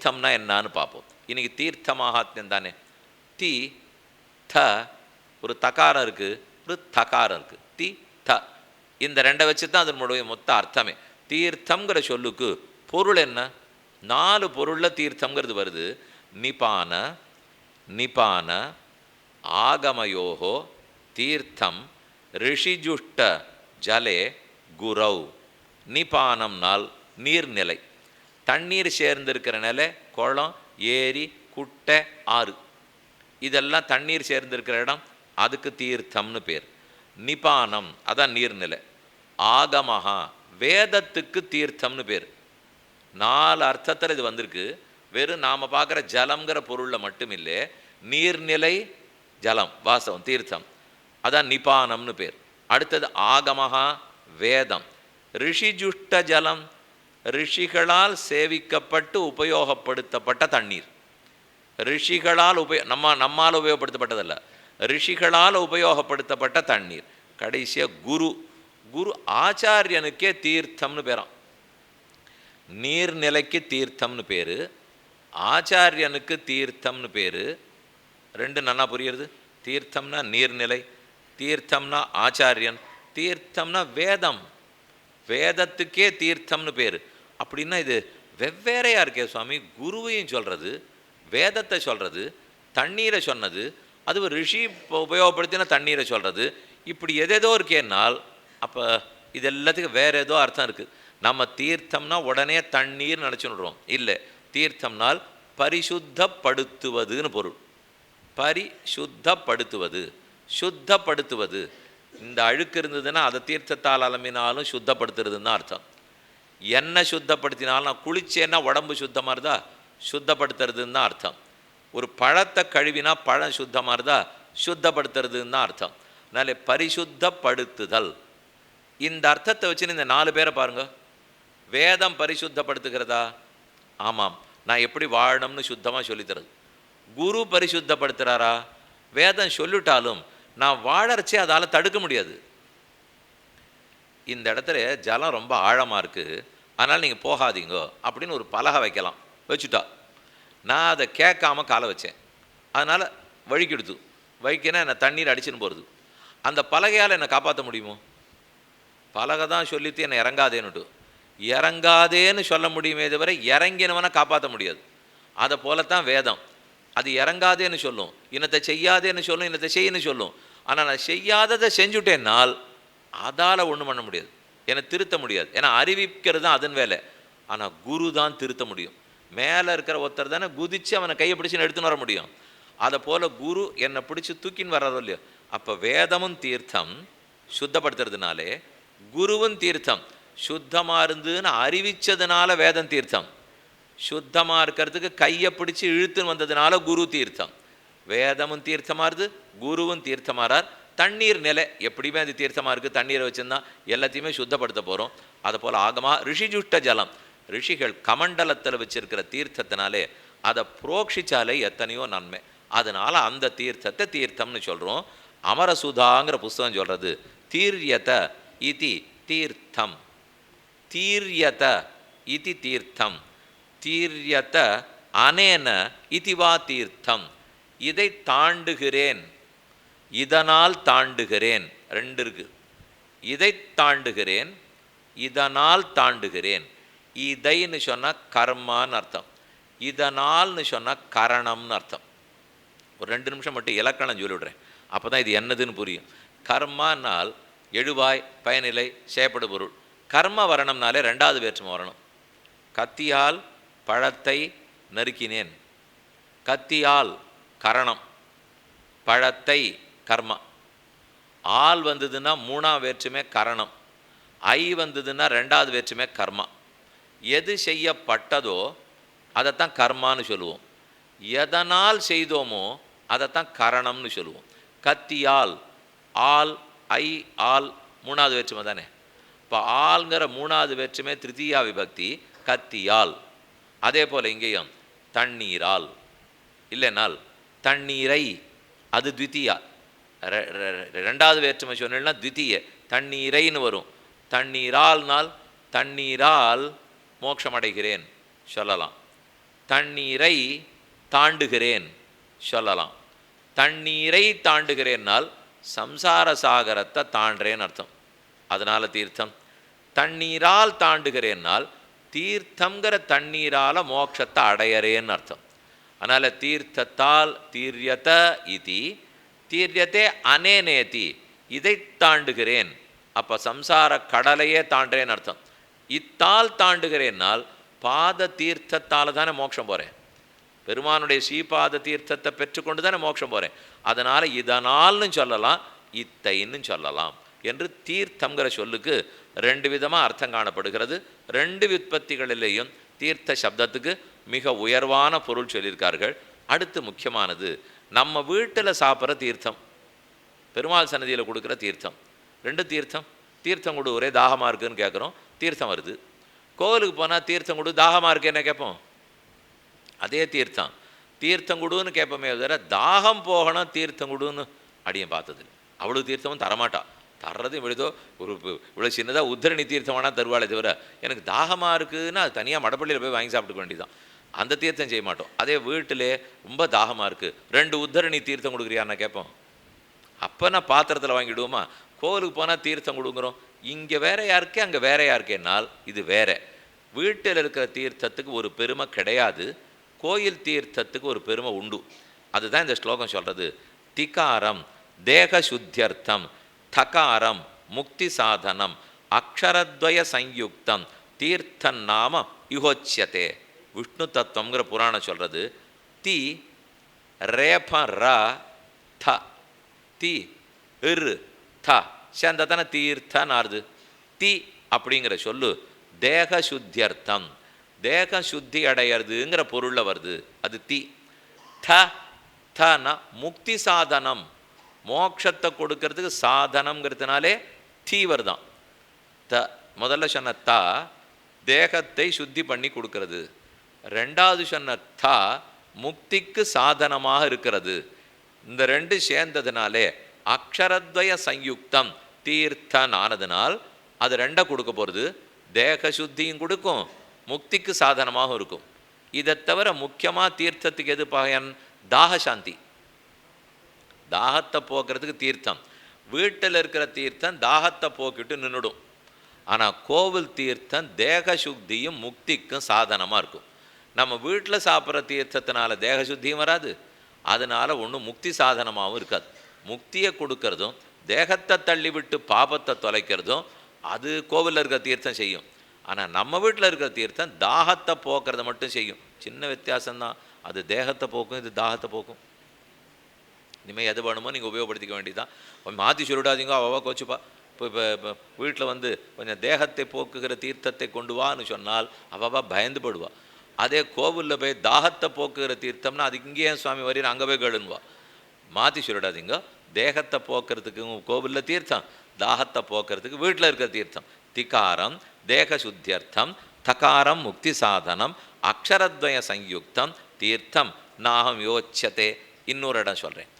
தீர்த்தம்னா என்னான்னு பார்ப்போம். இன்னைக்கு தீர்த்த மகாத்மியம் தானே தி த ஒரு தகாரம் இருக்குது ஒரு தகாரம் இருக்குது தி த. இந்த ரெண்டை வச்சு தான் அதனுடைய மொத்த அர்த்தமே. தீர்த்தங்கிற சொல்லுக்கு பொருள் என்ன? நாலு பொருளில் தீர்த்தங்கிறது வருது. நிபான நிபான ஆகமயோகோ தீர்த்தம் ரிஷிஜுஷ்ட ஜலே குரௌ. நிபானம்னால் நீர்நிலை. தண்ணீர் சேர்ந்திருக்கிற நிலை குளம் ஏரி குட்டை ஆறு. இதெல்லாம் தண்ணீர் சேர்ந்திருக்கிற இடம் அதுக்கு தீர்த்தம்னு பேர். நிபானம் அதான் நீர்நிலை. ஆகமஹா வேதத்துக்கு தீர்த்தம்னு பேர். நாலு அர்த்தத்தில் இது வந்திருக்கு. வெறும் நாம் பார்க்குற ஜலம்ங்கிற பொருளில் மட்டும் இல்லை நீர்நிலை ஜலம் வாசவம் தீர்த்தம். அதான் நிபானம்னு பேர். அடுத்தது ஆகமஹா வேதம். ரிஷிஜுஷ்ட ஜலம் ரிஷிகளால் சேவிக்கப்பட்டு உபயோகப்படுத்தப்பட்ட தண்ணீர். ரிஷிகளால் உபயோ நம்ம நம்மால் உபயோகப்படுத்தப்பட்டதல்ல. ரிஷிகளால் உபயோகப்படுத்தப்பட்ட தண்ணீர். கடைசியாக குரு குரு ஆச்சாரியனுக்கே தீர்த்தம்னு பேராம். நீர்நிலைக்கு தீர்த்தம்னு பேர் ஆச்சாரியனுக்கு தீர்த்தம்னு பேர். ரெண்டு நல்லா புரியுறது? தீர்த்தம்னா நீர்நிலை தீர்த்தம்னா ஆச்சாரியன் தீர்த்தம்னா வேதம். வேதத்துக்கே தீர்த்தம்னு பேர். அப்படின்னா இது வெவ்வேறையாக இருக்கே சுவாமி. குருவையும் சொல்கிறது வேதத்தை சொல்கிறது தண்ணீரை சொன்னது அது ஒரு ரிஷி இப்போ உபயோகப்படுத்தின தண்ணீரை சொல்கிறது இப்படி எதேதோ இருக்கேன்னால் அப்போ இது எல்லாத்துக்கும் வேறு ஏதோ அர்த்தம் இருக்குது நம்ம தீர்த்தம்னா உடனே தண்ணீர் நினச்சுடுறோம் இல்லை தீர்த்தம்னால் பரிசுத்தப்படுத்துவதுன்னு பொருள். பரிசுத்தப்படுத்துவது சுத்தப்படுத்துவது. இந்த அழுக்கு இருந்ததுன்னா அதை தீர்த்தத்தால் அலம்பினாலும் சுத்தப்படுத்துறதுன்னு தான் அர்த்தம். என்ன சுத்தப்படுத்தினாலும் நான் குளிச்சேன்னா உடம்பு சுத்தமாக இருந்தா சுத்தப்படுத்துறதுன்னு தான் அர்த்தம். ஒரு பழத்தை கழுவினா பழம் சுத்தமாக இருந்தா சுத்தப்படுத்துறதுன்னு தான் அர்த்தம். அதனால் பரிசுத்தப்படுத்துதல். இந்த அர்த்தத்தை வச்சுன்னு இந்த நாலு பேரை பாருங்க. வேதம் பரிசுத்தப்படுத்துகிறதா? ஆமாம். நான் எப்படி வாழணும்னு சுத்தமாக சொல்லித்தரது. குரு பரிசுத்தப்படுத்துகிறாரா வேதம் சொல்லிட்டாலும் நான் வாழறச்சே அதால் தடுக்க முடியாது. இந்த இடத்துல ஜலம் ரொம்ப ஆழமாக இருக்குது அதனால் நீங்கள் போகாதீங்கோ அப்படின்னு ஒரு பலகை வைக்கலாம். வச்சுட்டா. நான் அதை கேட்காம காலை வச்சேன். அதனால் வழுக்கிடுது. வைக்கினா என்னை தண்ணீர் அடிச்சுன்னு போகிறது அந்த பலகையால் என்னை காப்பாற்ற முடியுமோ? பலகை தான் சொல்லித்து என்னை இறங்காதேன்னுட்டு. இறங்காதேன்னு சொல்ல முடியுமே தவிர இறங்கினவனை காப்பாற்ற முடியாது. அதை போலத்தான் வேதம். அது இறங்காதேன்னு சொல்லும். இன்னத்தை செய்யாதேன்னு சொல்லும் இன்னத்தை செய்யன்னு சொல்லும். ஆனால் நான் செய்யாததை செஞ்சுட்டேன்னால் அதால் ஒன்றும் பண்ண முடியாது. என்னை திருத்த முடியாது. ஏன்னா அறிவிக்கிறது தான் அதன் வேலை. ஆனால் குரு தான் திருத்த முடியும். மேலே இருக்கிற ஒருத்தர் தானே குதித்து அவனை கையை பிடிச்சின்னு எடுத்துன்னு வர முடியும். அதை போல் குரு என்னை பிடிச்சி தூக்கின்னு வர்றதோ இல்லையோ? அப்போ வேதமும் தீர்த்தம் சுத்தப்படுத்துறதுனாலே குருவும் தீர்த்தம். சுத்தமாக இருந்துன்னு அறிவித்ததுனால வேதம் தீர்த்தம். சுத்தமாக இருக்கிறதுக்கு கையை பிடிச்சி இழுத்துன்னு வந்ததுனால குரு தீர்த்தம். வேதமும் தீர்த்தமாறுது குருவும் தீர்த்தமாறார். தண்ணீர் நிலை எப்படியுமே அது தீர்த்தமாக இருக்குது தண்ணீரை வச்சுருந்தா எல்லாத்தையுமே சுத்தப்படுத்த போகிறோம் அதை போல் ஆகமாக ரிஷிஜுஷ்ட ஜலம். ரிஷிகள் கமண்டலத்தில் வச்சுருக்கிற தீர்த்தத்தினாலே அதை புரோக்ஷிச்சாலே எத்தனையோ நன்மை. அதனால் அந்த தீர்த்தத்தை தீர்த்தம்னு சொல்கிறோம் அமரசுதாங்கிற புஸ்தகம் சொல்கிறது தீர்யத இதி தீர்த்தம். தீர்யத இதி தீர்த்தம். தீர்யத அனேன இதிவா தீர்த்தம். இதை தாண்டுகிறேன். இதனால் தாண்டுகிறேன். ரெண்டு இருக்கு. இதை தாண்டுகிறேன். இதனால் தாண்டுகிறேன். இதைன்னு சொன்னால் கர்மான்னு அர்த்தம். இதனால்னு சொன்னால் கரணம்னு அர்த்தம். ஒரு ரெண்டு நிமிஷம் மட்டும் இலக்கணம் சொல்லிவிடுறேன். அப்போ தான் இது என்னதுன்னு புரியும். கர்மானால் எழுவாய் பயனிலை செயப்படு பொருள். கர்ம வரணும்னாலே ரெண்டாவது வேற்றுமை வரணும். கத்தியால் பழத்தை நறுக்கினேன். கத்தியால் கரணம் பழத்தை கர்மா. ஆள் வந்ததுன்னா மூணாம் வேற்றுமே கரணம் ஐ வந்ததுன்னா ரெண்டாவது வேற்றுமே கர்மா. எது செய்யப்பட்டதோ அதைத்தான் கர்மான்னு சொல்லுவோம். எதனால் செய்தோமோ அதைத்தான் கரணம்னு சொல்லுவோம். கத்தியால் ஆள் ஐ ஆள் மூணாவது வேற்றுமை தானே? இப்போ ஆள்ங்கிற மூணாவது வேற்றுமை திருத்தீயா விபக்தி கத்தியால். அதே போல் இங்கேயும் தண்ணீரால். இல்லைனால் தண்ணீரை அது த்வித்தீயா ரெ- ரெ- ரெண்டாவது வேற்றுமை சொன்னா த்வித்தீய தண்ணீரைன்னு வரும். தண்ணீரால்னால் தண்ணீரால் மோட்சமடைகிறேன் சொல்லலாம். தண்ணீரை தாண்டுகிறேன் சொல்லலாம். தண்ணீரை தாண்டுகிறேன்னால் சம்சார சாகரத்தை தாண்டுறேன்னு அர்த்தம். அதனால் தீர்த்தம். தண்ணீரால் தாண்டுகிறேன்னால் தீர்த்தங்கிற தண்ணீரால் மோட்சத்தை அடையறேன்னு அர்த்தம். அதனால் தீர்த்தத்தால் தீர்யத இதி தீர்யத்தே அனேனேதி இதை தாண்டுகிறேன். அப்ப சம்சார கடலையே தாண்டுறேன்னு அர்த்தம். இத்தால் தாண்டுகிறேன்னால் பாத தீர்த்தத்தால் தானே மோட்சம் போறேன். பெருமானுடைய ஸ்ரீபாத தீர்த்தத்தை பெற்றுக்கொண்டு தானே மோட்சம் போகிறேன் அதனால் இதனால்னு சொல்லலாம் இத்தைன்னு சொல்லலாம் என்று தீர்த்தங்கிற சொல்லுக்கு ரெண்டு விதமாக அர்த்தம் காணப்படுகிறது. ரெண்டு விற்பத்திகளிலேயும் தீர்த்த சப்தத்துக்கு மிக உயர்வான பொருள் சொல்லியிருக்கார்கள். அடுத்து முக்கியமானது நம்ம வீட்டில் சாப்பிட்ற தீர்த்தம் பெருமாள் சன்னதியில் கொடுக்குற தீர்த்தம். ரெண்டு தீர்த்தம் தீர்த்தம் கொடு ஒரே தாகமாக இருக்குன்னு கேட்குறோம் தீர்த்தம் வருது. கோவிலுக்கு போனால் தீர்த்தம் கொடு தாகமாக இருக்கு என்ன கேட்போம்? அதே தீர்த்தம். தீர்த்தம் கொடுன்னு கேட்போமே தவிர தாகம் போகணும் தீர்த்தம் கொடுன்னு அடியும் பார்த்தது அவ்வளோ தீர்த்தமும் தரமாட்டா. தர்றது இவ்வளோ ஒரு இவ்வளோ சின்னதாக உத்தரணி தீர்த்தம் வேணால் தருவாளே தவிர எனக்கு தாகமாக இருக்குன்னா அது தனியாக மடப்பள்ளியில் போய் வாங்கி சாப்பிட்டுக்க வேண்டியதான் அந்த தீர்த்தம் செய்ய மாட்டோம். அதே வீட்டிலே ரொம்ப தாகமாக இருக்குது ரெண்டு உத்தரணி தீர்த்தம் கொடுக்குறியான்னு கேட்போம். அப்போ நான் பாத்திரத்தில் வாங்கிடுவோமா? கோவிலுக்கு போனால் தீர்த்தம் கொடுங்குறோம். இங்கே வேறையா இருக்கே அங்கே வேறையா இருக்கேனால் இது வேற. வீட்டில் இருக்கிற தீர்த்தத்துக்கு ஒரு பெருமை கிடையாது. கோயில் தீர்த்தத்துக்கு ஒரு பெருமை உண்டு. அதுதான் இந்த ஸ்லோகம் சொல்கிறது திகாரம் தேக சுத்தியர்த்தம் தகாரம் முக்தி சாதனம் அக்ஷரத்வய சயுக்தம் தீர்த்தன் நாம யுகோச்சியதே. விஷ்ணு தத்துவங்கிற புராணம் சொல்கிறது தி ரேப ர த. தி இரு த. சேர்ந்தா தானே தீர்த்தன் ஆறுது. தி அப்படிங்கிற சொல்லு. தேக சுத்தியர்த்தம் தேக சுத்தி அடையிறதுங்கிற பொருளில் வருது. அது தி. த தனா முக்தி சாதனம். மோட்சத்தை கொடுக்கறதுக்கு சாதனம்ங்கிறதுனாலே தீ வருதான். த முதல்ல சொன்ன த தேகத்தை சுத்தி பண்ணி கொடுக்கறது. ரெண்டாவது சொன்ன முக்திக்கு சாதனமாக இருக்கிறது. இந்த ரெண்டு சேர்ந்ததுனாலே அக்ஷரத்வய சயுக்தம் தீர்த்தன் ஆனதுனால் அது ரெண்டை கொடுக்க போகிறது தேக சுத்தியும் கொடுக்கும் முக்திக்கு சாதனமாகவும் இருக்கும். இதை தவிர முக்கியமாக தீர்த்தத்துக்கு எது பயன் தாக சாந்தி தாகத்தை போக்குறதுக்கு தீர்த்தம். வீட்டில் இருக்கிற தீர்த்தம் தாகத்தை போக்கிட்டு நின்றுடும் ஆனால் கோவில் தீர்த்தம் தேக சுத்தியும் முக்திக்கும் சாதனமாக இருக்கும். நம்ம வீட்டில் சாப்பிட்ற தீர்த்தத்தினால தேக சுத்தியும் வராது. அதனால ஒன்றும் முக்தி சாதனமாகவும் இருக்காது. முக்தியை கொடுக்கறதும் தேகத்தை தள்ளிவிட்டு பாபத்தை தொலைக்கிறதும் அது கோவிலில் இருக்கிற தீர்த்தம் செய்யும். ஆனால் நம்ம வீட்டில் இருக்கிற தீர்த்தம் தாகத்தை போக்குறதை மட்டும் செய்யும். சின்ன வித்தியாசம்தான். அது தேகத்தை போக்கும் இது தாகத்தை போக்கும். இனிமேல் எது வேணுமோ நீங்கள் உபயோகப்படுத்திக்க வேண்டியதான் மாற்றி சொல்லிடாதீங்க அவ்வளோ கோச்சுப்பா. இப்போ இப்போ இப்போ வீட்டில் வந்து கொஞ்சம் தேகத்தை போக்குகிற தீர்த்தத்தை கொண்டு வான்னு சொன்னால் அவ்வளோ பயந்து அதே கோவிலில் போய் தாகத்தை போக்குகிற தீர்த்தம்னா அதுக்கு இங்கேயே சுவாமி வரி அங்கே போய் கேளுன்னுவா. மாற்றி சொல்லிடாதீங்க. தேகத்தை போக்குறதுக்கு கோவிலில் தீர்த்தம் தாகத்தை போக்குறதுக்கு வீட்டில் இருக்கிற தீர்த்தம். திகாரம் தேக சுத்தியர்த்தம் தகாரம் முக்தி சாதனம் அக்ஷரத்வய சயுக்தம் தீர்த்தம் நாகம் யோச்சதே இன்னொரு இடம் சொல்கிறேன்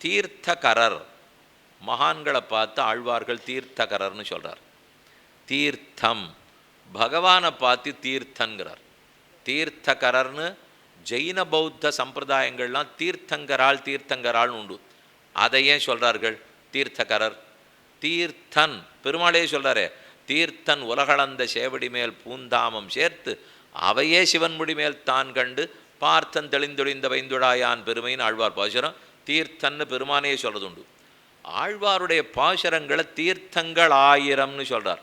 தீர்த்தகரர் மகான்களை பார்த்து ஆழ்வார்கள் தீர்த்தகரர்னு சொல்கிறார் தீர்த்தம் பகவானை பார்த்து தீர்த்தங்கிறார் தீர்த்தகரர்னு ஜெயின பௌத்த சம்பிரதாயங்கள்லாம் தீர்த்தங்கரால் தீர்த்தங்கரால் உண்டு. அதையே சொல்கிறார்கள் தீர்த்தகரர். தீர்த்தன் பெருமாளே சொல்கிறாரே தீர்த்தன் உலகளந்த சேவடி மேல் பூந்தாமம் சேர்த்து அவையே சிவன்முடி மேல் தான் கண்டு பார்த்தன் தெளிந்தொழிந்த வைந்துடாயான் பெருமைன்னு ஆழ்வார் பாசுரம். தீர்த்தன்னு பெருமானே சொல்கிறது உண்டு. ஆழ்வாருடைய பாசுரங்களை தீர்த்தங்கள் ஆயிரம்னு சொல்கிறார்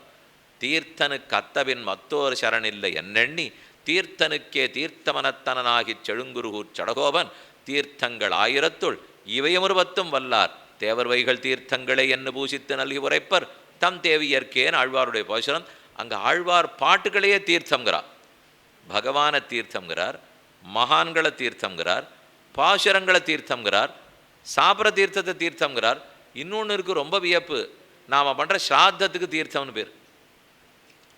தீர்த்தனுக்கு கத்தவின் மத்தோர் சரணில்லை என்னெண்ணி தீர்த்தனுக்கே தீர்த்தமனத்தனனாகிச் செழுங்குருகூர் சடகோபன் தீர்த்தங்கள் ஆயிரத்துள் இவையமுருவத்தும் வல்லார். தேவர்வைகள் தீர்த்தங்களை என்ன பூசித்து நல்கி உரைப்பர். தம் தேவியற்கேன் ஆழ்வாருடைய பாசுரம். அங்கே ஆழ்வார் பாட்டுகளையே தீர்த்தங்கிறார் பகவான தீர்த்தங்கிறார் மகான்களை தீர்த்தங்கிறார் பாசுரங்களை தீர்த்தங்கிறார் சாப்பிட்ற தீர்த்தத்தை தீர்த்தங்கிறார் இன்னொன்று இருக்குது ரொம்ப வியப்பு. நாம் பண்ணுற ஸ்ராத்தத்துக்கு தீர்த்தம்னு பேர்.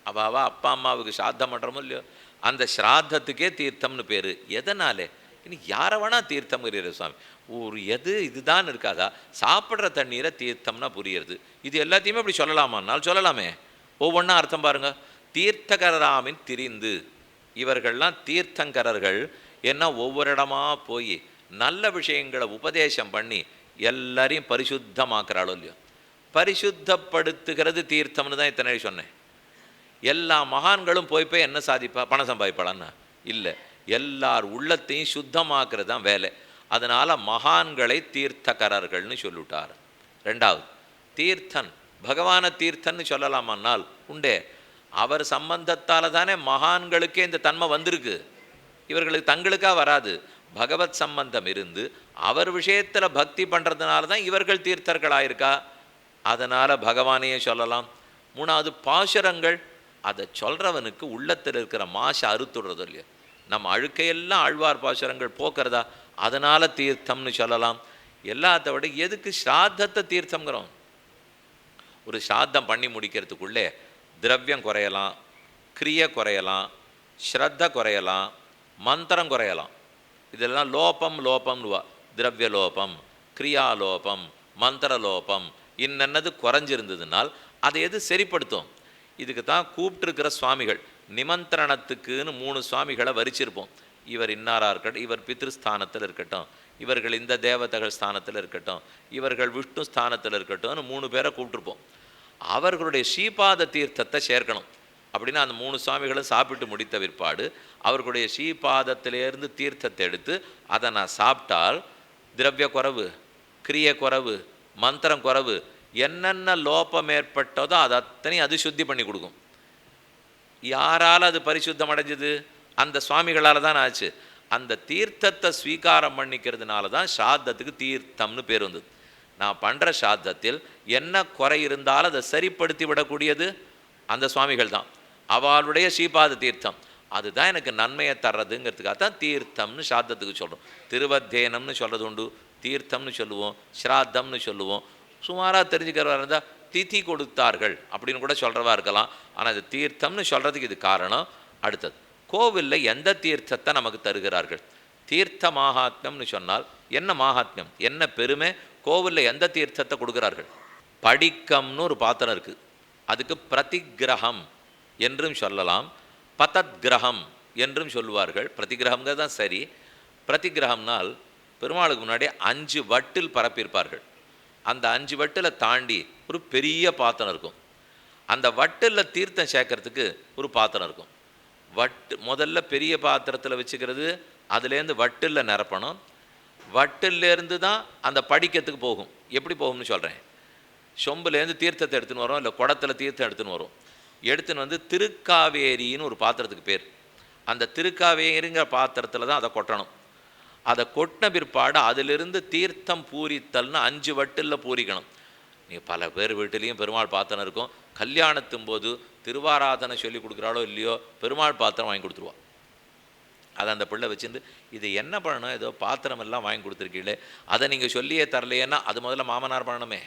அவாவா அப்பா அம்மாவுக்கு சாதம் பண்ணுறோமோ இல்லையோ? அந்த ஸ்ராத்தத்துக்கே தீர்த்தம்னு பேர். எதனாலே? இனி யாரை வேணால் தீர்த்தம் புரியுற சுவாமி. ஒரு எது இதுதான் இருக்காதா? சாப்பிட்ற தண்ணீரை தீர்த்தம்னா புரியுறது. இது எல்லாத்தையுமே இப்படி சொல்லலாமான்னாலும் சொல்லலாமே. ஒவ்வொன்றா அர்த்தம் பாருங்க. தீர்த்தகராமின் திரிந்து. இவர்கள்லாம் தீர்த்தங்கரர்கள். என்ன ஒவ்வொரு இடமா போய் நல்ல விஷயங்களை உபதேசம் பண்ணி எல்லாரையும் பரிசுத்தமாக்குறாளோ இல்லையோ? பரிசுத்தப்படுத்துகிறது தீர்த்தம்னு தான் இத்தனை சொன்னேன். எல்லா மகான்களும் போய் போய் என்ன சாதிப்பா? பணம் சம்பாதிப்பாளான்னா? இல்லை. எல்லார் உள்ளத்தையும் சுத்தமாக்குறது தான் வேலை. அதனால் மகான்களை தீர்த்தகரர்கள்னு சொல்லிவிட்டார். ரெண்டாவது தீர்த்தன். பகவான தீர்த்தன்னு சொல்லலாமானால் உண்டே. அவர் சம்பந்தத்தால் தானே மகான்களுக்கே இந்த தன்மை வந்திருக்கு. இவர்களுக்கு தங்களுக்காக வராது. பகவத் சம்பந்தம் இருந்து அவர் விஷயத்தில் பக்தி பண்ணுறதுனால தான் இவர்கள் தீர்த்தர்களாயிருக்கா? அதனால் பகவானையே சொல்லலாம். மூணாவது பாசுரங்கள். அதை சொல்கிறவனுக்கு உள்ளத்தில் இருக்கிற மாசை அறுத்துடுறதோ இல்லையா? நம்ம அழுக்கையெல்லாம் ஆழ்வார் பாசுரங்கள் போக்குறதா? அதனால் தீர்த்தம்னு சொல்லலாம். எல்லாத்த விட எதுக்கு ஸ்ராத்தத்தை தீர்த்தங்கிறோம் ஒரு ஸ்ராத்தம் பண்ணி முடிக்கிறதுக்குள்ளே திரவியம் குறையலாம் கிரிய குறையலாம் ஸ்ரத்த குறையலாம் மந்திரம் குறையலாம். இதெல்லாம் லோபம் லோபம்னுவா. திரவிய லோபம் கிரியாலோபம் மந்திரலோபம் இன்னென்னது குறைஞ்சிருந்ததுனால் அதை எது சரிப்படுத்தும்? இதுக்கு தான் கூப்பிட்டுருக்கிற சுவாமிகள். நிமந்திரணத்துக்குன்னு மூணு சுவாமிகளை வரிச்சிருப்போம். இவர் இன்னாராக இருக்கட்டும் இவர் பித்ருஸ்தானத்தில் இருக்கட்டும் இவர்கள் இந்த தேவதைகள் ஸ்தானத்தில் இருக்கட்டும் இவர்கள் விஷ்ணு ஸ்தானத்தில் இருக்கட்டும்னு மூணு பேரை கூப்பிட்டுருப்போம். அவர்களுடைய ஸ்ரீபாத தீர்த்தத்தை சேர்க்கணும். அப்படின்னா அந்த மூணு சுவாமிகளும் சாப்பிட்டு முடித்த பிற்பாடு அவர்களுடைய ஸ்ரீபாதத்திலேருந்து தீர்த்தத்தை எடுத்து அதை நான் சாப்பிட்டால் திரவிய குறவு கிரிய குறவு மந்திரம் குறவு என்னென்ன லோபம் ஏற்பட்டதோ அதை அத்தனையும் அது சுத்தி பண்ணி கொடுக்கும். யாரால் அது பரிசுத்தம் அடைஞ்சது? அந்த சுவாமிகளால் தான் ஆச்சு. அந்த தீர்த்தத்தை ஸ்வீகாரம் பண்ணிக்கிறதுனால தான் சாத்தத்துக்கு தீர்த்தம்னு பேர் வந்தது. நான் பண்ணுற சாத்தத்தில் என்ன குறை இருந்தாலும் அதை சரிப்படுத்தி விடக்கூடியது அந்த சுவாமிகள் தான். அவளுடைய ஸ்ரீபாத தீர்த்தம். அதுதான் எனக்கு நன்மையை தர்றதுங்கிறதுக்காக தான் தீர்த்தம்னு சாத்தத்துக்கு சொல்கிறோம் திருவத்தேனம்னு சொல்கிறது உண்டு. தீர்த்தம்னு சொல்லுவோம். ஸ்ராத்தம்னு சொல்லுவோம். சுமாராக தெரிஞ்சுக்கிறவா இருந்தால் திதி கொடுத்தார்கள் அப்படின்னு கூட சொல்கிறவா இருக்கலாம். ஆனால் இது தீர்த்தம்னு சொல்கிறதுக்கு இது காரணம். அடுத்தது கோவிலில் எந்த தீர்த்தத்தை நமக்கு தருகிறார்கள்? தீர்த்த மாகாத்மியம்னு சொன்னால் என்ன மாகாத்மியம்? என்ன பெருமை? கோவிலில் எந்த தீர்த்தத்தை கொடுக்குறார்கள்? படிக்கம்னு ஒரு பாத்திரம் இருக்குது அதுக்கு பிரதிகிரகம் என்றும் சொல்லலாம். பதத்கிரகம் என்றும் சொல்லுவார்கள். பிரதிகிரகங்கிறது தான் சரி. பிரதிகிரகம்னால் பெருமாளுக்கு முன்னாடி அஞ்சு வட்டில் பரப்பியிருப்பார்கள். அந்த அஞ்சு வட்டில் தாண்டி ஒரு பெரிய பாத்திரம் இருக்கும். அந்த வட்டில் தீர்த்தம் சேர்க்கறதுக்கு ஒரு பாத்திரம் இருக்கும். வட்டு முதல்ல பெரிய பாத்திரத்தில் வச்சுக்கிறது அதுலேருந்து வட்டில் நிரப்பணும். வட்டிலேருந்து தான் அந்த படிக்கத்துக்கு போகும். எப்படி போகும்னு சொல்கிறேன் சொம்புலேருந்து தீர்த்தத்தை எடுத்துன்னு வரோம் இல்லை குடத்தில் தீர்த்தம் எடுத்துன்னு வரும். எடுத்துன்னு வந்து திருக்காவேரின்னு ஒரு பாத்திரத்துக்கு பேர். அந்த திருக்காவேரிங்கிற பாத்திரத்தில் தான் அதை கொட்டணும். அதை கொட்டின பிற்பாடு அதிலிருந்து தீர்த்தம் பூரித்தல்னு அஞ்சு வட்டில் பூரிக்கணும். நீ பல பேர் வீட்டிலையும் பெருமாள் பாத்திரம் இருக்கும். கல்யாணத்தும் போது திருவாராதனை சொல்லி கொடுக்குறாளோ இல்லையோ பெருமாள் பாத்திரம் வாங்கி கொடுத்துருவா. அதை அந்த பிள்ளை வச்சுருந்து இது என்ன பண்ணணும்? ஏதோ பாத்திரம் எல்லாம் வாங்கி கொடுத்துருக்கீங்களே. அதை நீங்கள் சொல்லியே தரலையேன்னா அது முதல்ல மாமனார் பண்ணணுமே.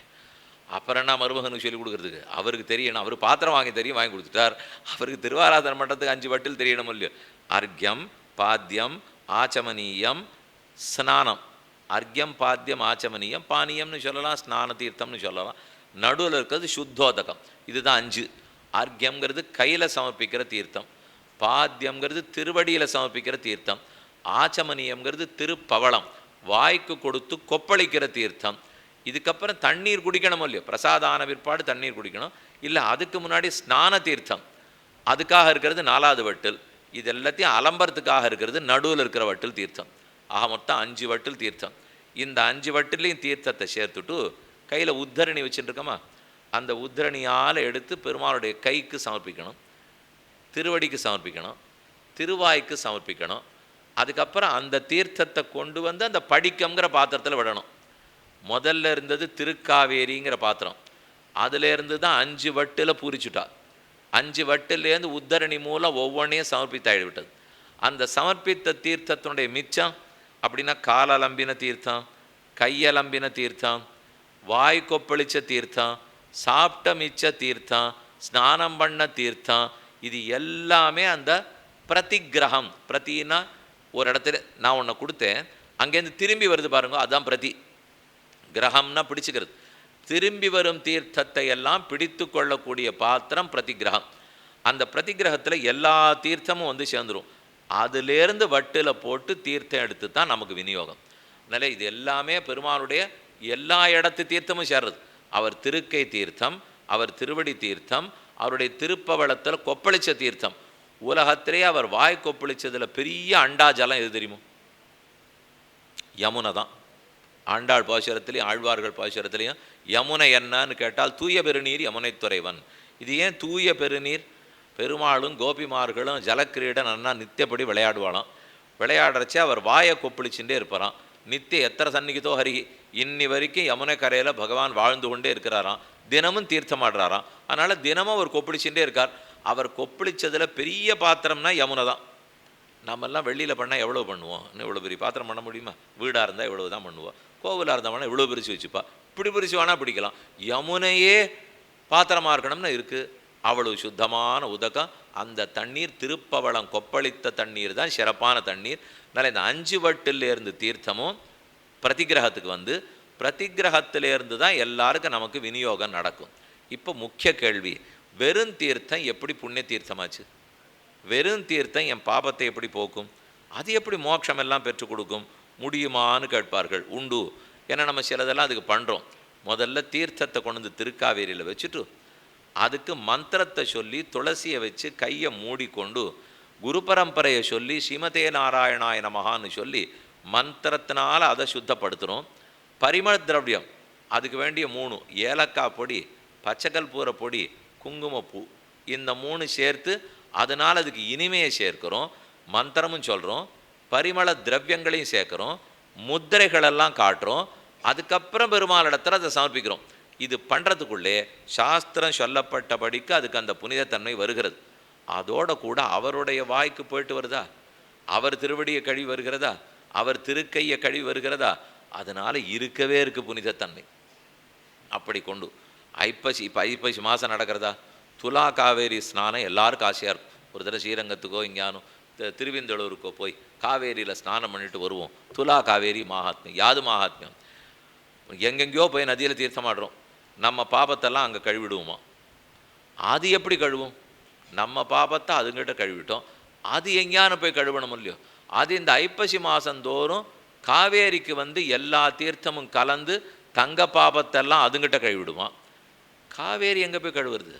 அப்புறம் என்ன மருமகனுக்கு சொல்லி கொடுக்குறதுக்கு? அவருக்கு தெரியணும். அவர் பாத்திரம் வாங்கி தெரியும் வாங்கி கொடுத்துட்டார். அவருக்கு திருவாராதனை பண்ணுறதுக்கு அஞ்சு வட்டில் தெரியணும் இல்லையோ? அர்க்யம் பாத்தியம் ஆச்சமனீயம் ஸ்நானம். அர்க்கியம் பாத்தியம் ஆச்சமனியம் பானியம்னு சொல்லலாம் ஸ்நான தீர்த்தம்னு சொல்லலாம். நடுவில் இருக்கிறது சுத்தோதகம். இதுதான் அஞ்சு. அர்க்யம்ங்கிறது கையில் சமர்ப்பிக்கிற தீர்த்தம். பாத்தியம்ங்கிறது திருவடியில் சமர்ப்பிக்கிற தீர்த்தம். ஆச்சமனியம்ங்கிறது திருப்பவளம். வாய்க்கு கொடுத்து கொப்பளிக்கிற தீர்த்தம். இதுக்கப்புறம் தண்ணீர் குடிக்கணும் இல்லையோ? பிரசாதான பிற்பாடு தண்ணீர் குடிக்கணும். இல்லை அதுக்கு முன்னாடி ஸ்நான தீர்த்தம். அதுக்காக இருக்கிறது நாலாவது வட்டில். இது எல்லாத்தையும் அலம்பரத்துக்காக இருக்கிறது நடுவில் இருக்கிற வட்டில் தீர்த்தம். ஆக மொத்தம் அஞ்சு வட்டில் தீர்த்தம். இந்த அஞ்சு வட்டிலையும் தீர்த்தத்தை சேர்த்துட்டு கையில் உத்தரணி வச்சுருக்கோமா அந்த உத்தரணியால் எடுத்து பெருமாளுடைய கைக்கு சமர்ப்பிக்கணும் திருவடிக்கு சமர்ப்பிக்கணும் திருவாய்க்கு சமர்ப்பிக்கணும். அதுக்கப்புறம் அந்த தீர்த்தத்தை கொண்டு வந்து அந்த படிக்கம்ங்கிற பாத்திரத்தில் விடணும். முதல்ல இருந்தது திருக்காவேரிங்கிற பாத்திரம். அதுலேருந்து தான் அஞ்சு வட்டில் பூரிச்சுட்டா. அஞ்சு வட்டிலேருந்து உத்தரணி மூலம் ஒவ்வொன்றையும் சமர்ப்பித்தாழி விட்டது அந்த சமர்ப்பித்த தீர்த்தத்தினுடைய மிச்சம் அப்படின்னா காலலம்பின தீர்த்தம் கையலம்பின தீர்த்தம் வாய் கொப்பளிச்ச தீர்த்தம் சாப்பிட்ட மிச்ச தீர்த்தம் ஸ்நானம் பண்ண தீர்த்தம் இது எல்லாமே அந்த பிரதிகிரகம் பிரத்தினா ஒரு இடத்துல நான் ஒன்று கொடுத்தேன் அங்கேருந்து திரும்பி வருது பாருங்க அதுதான் பிரதி. கிரகம்னா பிடிச்சிக்கிறது. திரும்பி வரும் தீர்த்தத்தை எல்லாம் பிடித்து கொள்ளக்கூடிய பாத்திரம் பிரதிகிரகம் அந்த பிரதிகிரகத்தில் எல்லா தீர்த்தமும் வந்து சேர்ந்துரும். அதுலேருந்து வட்டில் போட்டு தீர்த்தம் எடுத்து தான் நமக்கு விநியோகம். அதனால் இது எல்லாமே பெருமானுடைய எல்லா இடத்து தீர்த்தமும் சேர்றது. அவர் திருக்கை தீர்த்தம் அவர் திருவடி தீர்த்தம் அவருடைய திருப்பவளத்தில் கொப்பளிச்ச தீர்த்தம். உலகத்திலே அவர் வாய் கொப்பளிச்சதில் பெரிய அண்டா ஜலம் எது தெரியுமோ? யமுனை தான். ஆண்டாள் பாசுரத்திலையும் ஆழ்வார்கள் பாசுரத்திலையும் யமுனை என்னன்னு கேட்டால் தூய பெருநீர் யமுனை துறைவன் இது ஏன் தூய பெருநீர்? பெருமாளும் கோபிமார்களும் ஜலக்கிரீட நன்னா நித்தியப்படி விளையாடுவாளாம். விளையாடுறச்சே அவர் வாயை கொப்பளிச்சுட்டே இருப்பாராம். நித்திய எத்தனை சந்நிகிதோ ஹரி இன்னி வரைக்கும் யமுனை கரையில் பகவான் வாழ்ந்து கொண்டே இருக்கிறாராம். தினமும் தீர்த்தமாடுறாராம். அதனால் தினமும் அவர் கொப்பளிச்சுட்டே இருக்கார். அவர் கொப்பளிச்சதில் பெரிய பாத்திரம்னா யமுனை தான். நம்மெல்லாம் வெளியில் பண்ணால் எவ்வளோ பண்ணுவோம்? இன்னும் இவ்வளோ பெரிய பாத்திரம் பண்ண முடியுமா? வீடாக இருந்தால் இவ்வளோ தான் பண்ணுவோம். கோவிலாக இருந்தால் இவ்வளோ பிரித்து வச்சுப்பா. இப்படி பிரித்து வேணால் பிடிக்கலாம். யமுனையே பாத்திரமாக இருக்கணும்னு இருக்குது அவ்வளவு சுத்தமான உதகம். அந்த தண்ணீர் திருப்பவளம் கொப்பளித்த தண்ணீர் தான் சிறப்பான தண்ணீர். அதனால் இந்த அஞ்சு வட்டிலேருந்து தீர்த்தமும் பிரதிகிரகத்துக்கு வந்து பிரதிகிரகத்திலேருந்து தான் எல்லாருக்கும் நமக்கு விநியோகம் நடக்கும். இப்போ முக்கிய கேள்வி வெறும் தீர்த்தம் எப்படி புண்ணிய தீர்த்தமாச்சு? வெறும் தீர்த்தம் என் பாபத்தை எப்படி போக்கும்? அது எப்படி மோட்சம் எல்லாம் பெற்றுக் கொடுக்கும்? முடியுமான்னு கேட்பார்கள். உண்டு. ஏன்னா நம்ம சிலதெல்லாம் அதுக்கு பண்ணுறோம் முதல்ல தீர்த்தத்தை கொண்டு வந்து திருக்காவேரியில் வச்சுட்டு அதுக்கு மந்திரத்தை சொல்லி துளசியை வச்சு கையை மூடிக்கொண்டு குரு பரம்பரையை சொல்லி ஸ்ரீமதே நாராயணாய நமகான்னு சொல்லி மந்திரத்தினால் அதை சுத்தப்படுத்துகிறோம் பரிமள திரவியம் அதுக்கு வேண்டிய மூணு ஏலக்காய் பொடி பச்சைக்கற்பூர பொடி குங்குமப்பூ இந்த மூணு சேர்த்து அதனால் அதுக்கு இனிமையை சேர்க்கிறோம் மந்திரமும் சொல்கிறோம் பரிமள திரவியங்களையும் சேர்க்குறோம் முத்திரைகளெல்லாம் காட்டுறோம் அதுக்கப்புறம் பெருமாளிடத்தில் அதை சமர்ப்பிக்கிறோம். இது பண்ணுறதுக்குள்ளே சாஸ்திரம் சொல்லப்பட்டபடிக்கு அதுக்கு அந்த புனிதத்தன்மை வருகிறது. அதோட கூட அவருடைய வாய்க்கு போயிட்டு வருதா? அவர் திருவடியை கழிவு வருகிறதா? அவர் திருக்கையை கழிவு வருகிறதா? அதனால் இருக்கவே இருக்குது புனிதத்தன்மை. அப்படி கொண்டு ஐப்பசி இப்போ ஐப்பசி மாதம் நடக்கிறதா? துலா காவேரி ஸ்நானம் எல்லாருக்கும் ஆசையாக இருக்கும். ஒரு தடவை ஸ்ரீரங்கத்துக்கோ இங்கேயானோ திருவிந்தளூருக்கோ போய் காவேரியில் ஸ்நானம் பண்ணிட்டு வருவோம். துலா காவேரி மகாத்மியம். யாது மகாத்மியம்? எங்கெங்கேயோ போய் நதியில் தீர்த்தமாடுறோம். நம்ம பாபத்தெல்லாம் அங்கே கழுவிடுவோமா? அது எப்படி கழுவும்? நம்ம பாபத்தை அதுங்கிட்ட கழுவிட்டோம். அது எங்கேயான போய் கழுவணும் இல்லையோ? அது இந்த ஐப்பசி மாதந்தோறும் காவேரிக்கு வந்து எல்லா தீர்த்தமும் கலந்து தங்க பாபத்தெல்லாம் அதுங்கிட்ட கழுவிடுவான் காவேரி எங்கே போய் கழுவுறது?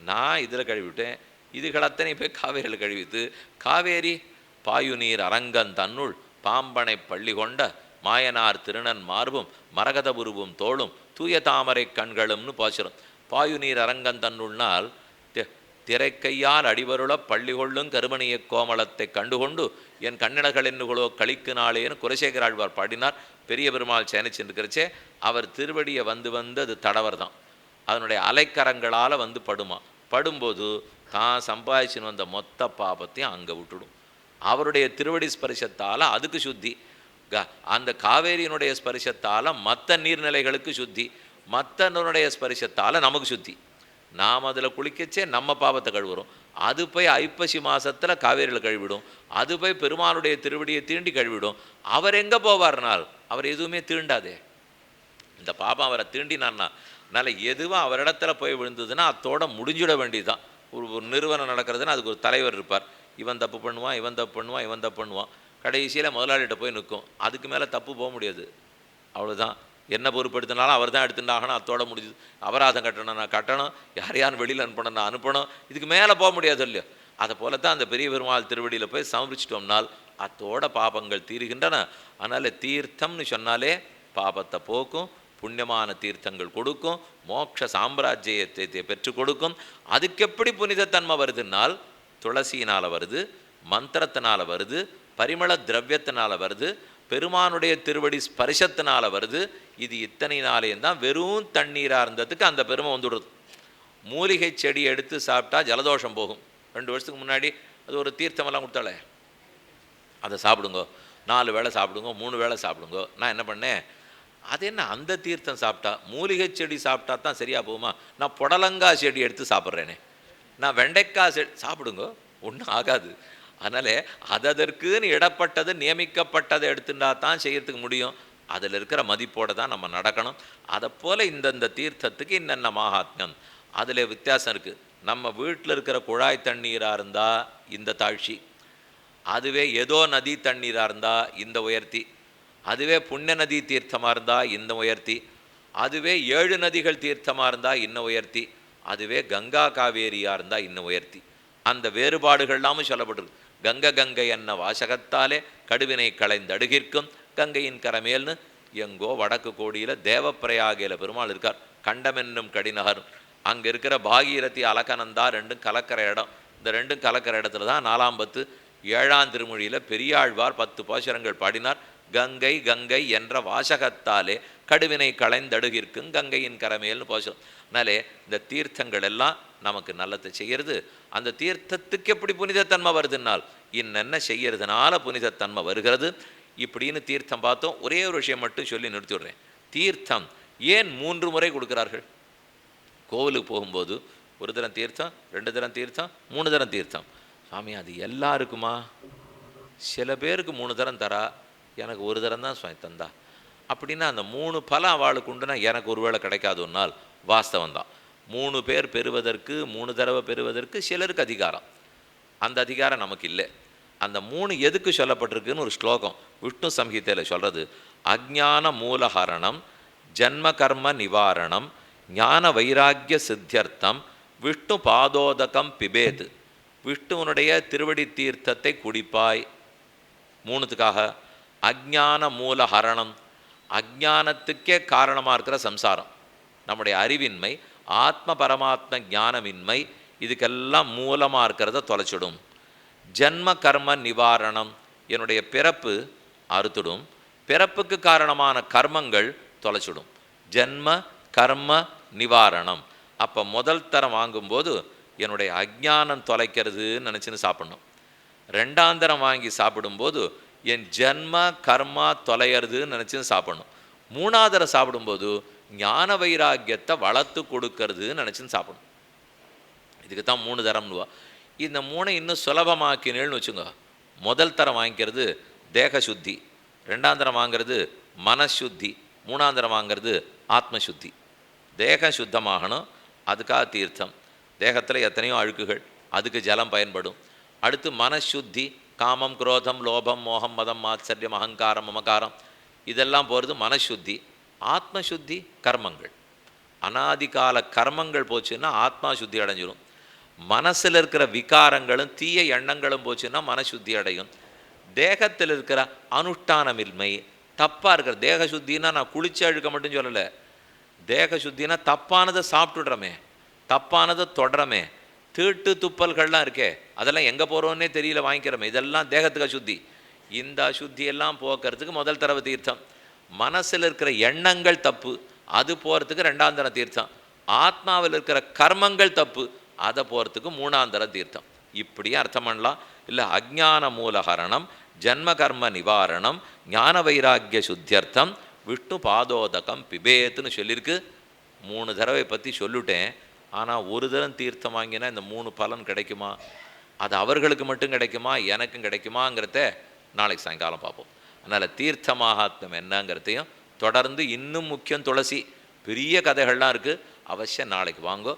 நான் இதில் கழுவிட்டேன். இதுகளத்தனை போய் காவேரியில் கழுவித்து காவேரி பாயுநீர் அரங்கன் தன்னுள் பாம்பனை பள்ளி கொண்ட மாயனார் திருநன் மார்பும் மரகத உருவும் தோளும் தூய தாமரை கண்களும்னு பாசுரம். பாயுநீர் அரங்கன் தன்னுள்னால் திரைக்கையால் அடிவருள பள்ளி கொள்ளும் கருமணிய கோமலத்தை கண்டுகொண்டு என் கண்ணழகள் என்னுகளோ கழிக்கு நாளேன்னு குலசேகர ஆழ்வார் பாடினார். பெரிய பெருமாள் சேனிச்சுருக்கிறச்சே அவர் திருவடியை வந்து வந்து அது தடவர் தான் அதனுடைய அலைக்கரங்களால் வந்து படுமா. படும்போது தான் சம்பாதிச்சுன்னு வந்த மொத்த பாபத்தையும் அங்கே விட்டுடும். அவருடைய திருவடி ஸ்பரிசத்தால் அதுக்கு சுத்தி க- அந்த காவேரியினுடைய ஸ்பரிசத்தால் மற்ற நீர்நிலைகளுக்கு சுத்தி மற்றனுடைய ஸ்பரிசத்தால் நமக்கு சுத்தி. நாம் அதில் குளிக்கச்சே நம்ம பாவத்தை கழுவுறோம். அது போய் ஐப்பசி மாதத்தில் காவேரியில் கழுவிடும். அது போய் பெருமாளுடைய திருவடியை தீண்டி கழுவிடும். அவர் எங்கே போவார்னால் அவர் எதுவுமே தீண்டாதே. இந்த பாபம் அவரை தீண்டினான்னா அதனால் எதுவும் அவரிடத்துல போய் விழுந்ததுன்னா அத்தோட முடிஞ்சிட வேண்டியதுதான். ஒரு ஒரு நிறுவனம் நடக்கிறதுன்னா அதுக்கு ஒரு தலைவர் இருப்பார். இவன் தப்பு பண்ணுவான் இவன் தப்பு பண்ணுவான் இவன் தப்பு பண்ணுவான். கடைசியில் முதலாளிகிட்ட போய் நிற்கும். அதுக்கு மேலே தப்பு போக முடியாது. அவ்வளோதான் என்ன பொறுப்படுத்தினாலும் அவர் தான் எடுத்துட்டாகணும் அத்தோட முடிஞ்சது அபராதம் கட்டணும். நான் கட்டணும். யார் யாரும் வெளியில் அனுப்பணும் நான் அனுப்பணும். இதுக்கு மேலே போக முடியாது இல்லையோ? அதை போல தான் அந்த பெரிய பெருமாள் திருவடியில் போய் சமர்ப்பிச்சிட்டோம்னால் அத்தோட பாபங்கள் தீருகின்றன. அதனால் தீர்த்தம்னு சொன்னாலே பாபத்தை போக்கும் புண்ணியமான தீர்த்தங்கள் கொடுக்கும் மோட்ச சாம்ராஜ்யத்தை பெற்று கொடுக்கும். அதுக்கு எப்படி புனிதத்தன்மை வருதுன்னால் துளசியினால் வருது மந்திரத்தினால் வருது பரிமள திரவியத்தினால் வருது பெருமானுடைய திருவடி ஸ்பரிசத்தினால வருது இது இத்தனைனாலேயும் தான் வெறும் தண்ணீராக இருந்ததுக்கு அந்த பெருமை வந்துடுது. மூலிகை செடி எடுத்து சாப்பிட்டா ஜலதோஷம் போகும். ரெண்டு வருஷத்துக்கு முன்னாடி அது ஒரு தீர்த்தமெல்லாம் கொடுத்தாலே அதை சாப்பிடுங்க. நாலு வேளை சாப்பிடுங்க மூணு வேளை சாப்பிடுங்க. நான் என்ன பண்ணேன்? அது என்ன அந்த தீர்த்தம் சாப்பிட்டா மூலிகை செடி சாப்பிட்டா தான் சரியாக போகுமா? நான் புடலங்காய் செடி எடுத்து சாப்பிட்றேனே. நான் வெண்டைக்காய் செடி சாப்பிடுங்க. ஒன்றும் ஆகாது. அதனால் அதற்குன்னு இடப்பட்டது நியமிக்கப்பட்டதை எடுத்துட்டா தான் செய்யறதுக்கு முடியும். அதில் இருக்கிற மதிப்போடு தான் நம்ம நடக்கணும். அதை போல் இந்தந்த தீர்த்தத்துக்கு இன்னென்ன மகாத்மியம்? அதில் வித்தியாசம் இருக்குது நம்ம வீட்டில் இருக்கிற குழாய் தண்ணீராக இருந்தால் இந்த தாழ்ச்சி. அதுவே ஏதோ நதி தண்ணீராக இருந்தால் இந்த உயர்த்தி. அதுவே புண்ணிய நதி தீர்த்தமாக இருந்தால் இந்த உயர்த்தி. அதுவே ஏழு நதிகள் தீர்த்தமாக இருந்தால் இன்னும் உயர்த்தி. அதுவே கங்கா காவேரியாக இருந்தால் இன்னும் உயர்த்தி. அந்த வேறுபாடுகள்லாமும் சொல்லப்பட்டிருக்கு. கங்க கங்கை என்ன வாசகத்தாலே கடுவினை களைந்தடுகிற்கும். கங்கையின் கரமேல்னு எங்கோ வடக்கு கோடியில் தேவப்பிரயாகையில் பெருமாள் இருக்கார். கண்டமென்னும் கடிநகர் அங்கே இருக்கிற பாகீரதி அலகனந்தா ரெண்டும் கலக்கிற இடம். இந்த ரெண்டும் கலக்கிற இடத்துல தான் நாலாம் பத்து ஏழாம் திருமொழியில் பெரியாழ்வார் பத்து பாசுரங்கள் பாடினார். கங்கை கங்கை என்ற வாசகத்தாலே கடுவினை களைந்தடுகிற்கும் கங்கையின் கரமேல்னு பாசுரம் அதனாலே இந்த தீர்த்தங்கள் எல்லாம் நமக்கு நல்லதை செய்கிறது அந்த தீர்த்தத்துக்கு எப்படி புனிதத்தன்மை வருதுன்னால் இன்னென்ன செய்யறதுனால புனிதத்தன்மை வருகிறது? இப்படின்னு தீர்த்தம் பார்த்தோம். ஒரே ஒரு விஷயம் மட்டும் சொல்லி நிறுத்தி விடுறேன் தீர்த்தம் ஏன் மூன்று முறை கொடுக்கிறார்கள்? கோவிலுக்கு போகும்போது ஒரு தரம் தீர்த்தம் ரெண்டு தரம் தீர்த்தம் மூணு தரம் தீர்த்தம். சாமி அது எல்லாருக்குமா? சில பேருக்கு மூணு தரம் தரா? எனக்கு ஒரு தரம் தான் சுவாமி தந்தா. அப்படின்னா அந்த மூணு பலம் அவளுக்கு உண்டுனா எனக்கு ஒருவேளை கிடைக்காது ஒரு நாள் வாஸ்தவம் தான் மூணு பேர் பெறுவதற்கு மூணு தடவை பெறுவதற்கு சிலருக்கு அதிகாரம். அந்த அதிகாரம் நமக்கு இல்லை. அந்த மூணு எதுக்கு சொல்லப்பட்டிருக்குன்னு ஒரு ஸ்லோகம் விஷ்ணு சம்ஹிதையில் சொல்கிறது அஜான மூலஹரணம் ஜன்ம கர்ம நிவாரணம் ஞான வைராக்கிய சித்தியர்த்தம் விஷ்ணு பாதோதகம் பிபேது. விஷ்ணுவனுடைய திருவடி தீர்த்தத்தை குடிப்பாய். மூணுத்துக்காக அஜ்ஞான மூல ஹரணம் அஜ்ஞானத்துக்கே காரணமாக இருக்கிற சம்சாரம். நம்முடைய அறிவின்மை ஆத்ம பரமாத்ம ஞானமின்மை இதுக்கெல்லாம் மூலமாக இருக்கிறத தொலைச்சிடும். ஜன்ம கர்ம நிவாரணம் என்னுடைய பிறப்பு அறுத்துடும். பிறப்புக்கு காரணமான கர்மங்கள் தொலைச்சிடும். ஜென்ம கர்ம நிவாரணம். அப்போ முதல் தரம் வாங்கும்போது என்னுடைய அஜ்ஞானம் தொலைக்கிறதுன்னு நினச்சின்னு சாப்பிடணும். ரெண்டாந்தரம் வாங்கி சாப்பிடும்போது என் ஜன்ம கர்மா தொலைகிறதுன்னு நினச்சின்னு சாப்பிடணும். மூணாவது சாப்பிடும்போது ஞான வைராக்கியத்தை வளர்த்து கொடுக்கறதுன்னு நினச்சின்னு சாப்பிடணும். இதுக்கு தான் மூணு தரம்னுவா. இந்த மூணை இன்னும் சுலபமாக்கினேன்னு வச்சுங்க. முதல் தரம் வாங்கிக்கிறது தேக சுத்தி ரெண்டாம் தரம் வாங்கிறது மனசுத்தி மூணாம் தரம் வாங்கிறது ஆத்ம சுத்தி தேக சுத்தமாகணும் அதுக்காக தீர்த்தம். தேகத்தில் எத்தனையோ அழுக்குகள் அதுக்கு ஜலம் பயன்படும். அடுத்து மனசுத்தி காமம் குரோதம் லோபம் மோகம் மதம் ஆச்சரியம் அகங்காரம் மமகாரம் இதெல்லாம் போகிறது மனசுத்தி ஆத்ம சுத்தி கர்மங்கள். அனாதிகால கர்மங்கள் போச்சுன்னா ஆத்மா சுத்தி அடைஞ்சிடும் மனசில் இருக்கிற விகாரங்களும் தீய எண்ணங்களும் போச்சுன்னா மனசுத்தி அடையும். தேகத்தில் இருக்கிற அனுஷ்டானமின்மை தப்பாக இருக்கிற தேக சுத்தின்னா நான் குளிச்சு அழுக்க மட்டும் சொல்லலை. தேக சுத்தினா தப்பானதை சாப்பிட்டுடுறோமே தப்பானதை தொடரமே தீட்டு துப்பல்கள்லாம் இருக்கே அதெல்லாம் எங்கே போகிறோன்னே தெரியல வாங்கிக்கிறோமே. இதெல்லாம் தேகத்துக்கு அசுத்தி. இந்த அசுத்தியெல்லாம் போக்குறதுக்கு முதல் தடவை தீர்த்தம். மனசில் இருக்கிற எண்ணங்கள் தப்பு அது போகிறதுக்கு ரெண்டாம் தர தீர்த்தம். ஆத்மாவில் இருக்கிற கர்மங்கள் தப்பு அதை போகிறதுக்கு மூணாம் தர தீர்த்தம். இப்படியே அர்த்தம் பண்ணலாம். இல்லை அஜ்ஞான மூலஹரணம் ஜன்ம கர்ம நிவாரணம் ஞான வைராக்கிய சுத்தியர்த்தம் விஷ்ணு பாதோதகம் பிபேத்துன்னு சொல்லியிருக்கு. மூணு தடவை பற்றி சொல்லிட்டேன். ஆனால் ஒரு தரம் தீர்த்தம் வாங்கினா இந்த மூணு பலன் கிடைக்குமா? அது அவர்களுக்கு மட்டும் கிடைக்குமா? எனக்கும் கிடைக்குமாங்கிறத நாளைக்கு சாயங்காலம் பார்ப்போம். அதனால் தீர்த்த மகாத்மம் என்னங்கிறதையும் தொடர்ந்து இன்னும் முக்கியம் துளசி. பெரிய கதைகள்லாம் இருக்குது அவசியம் நாளைக்கு வாங்கோ.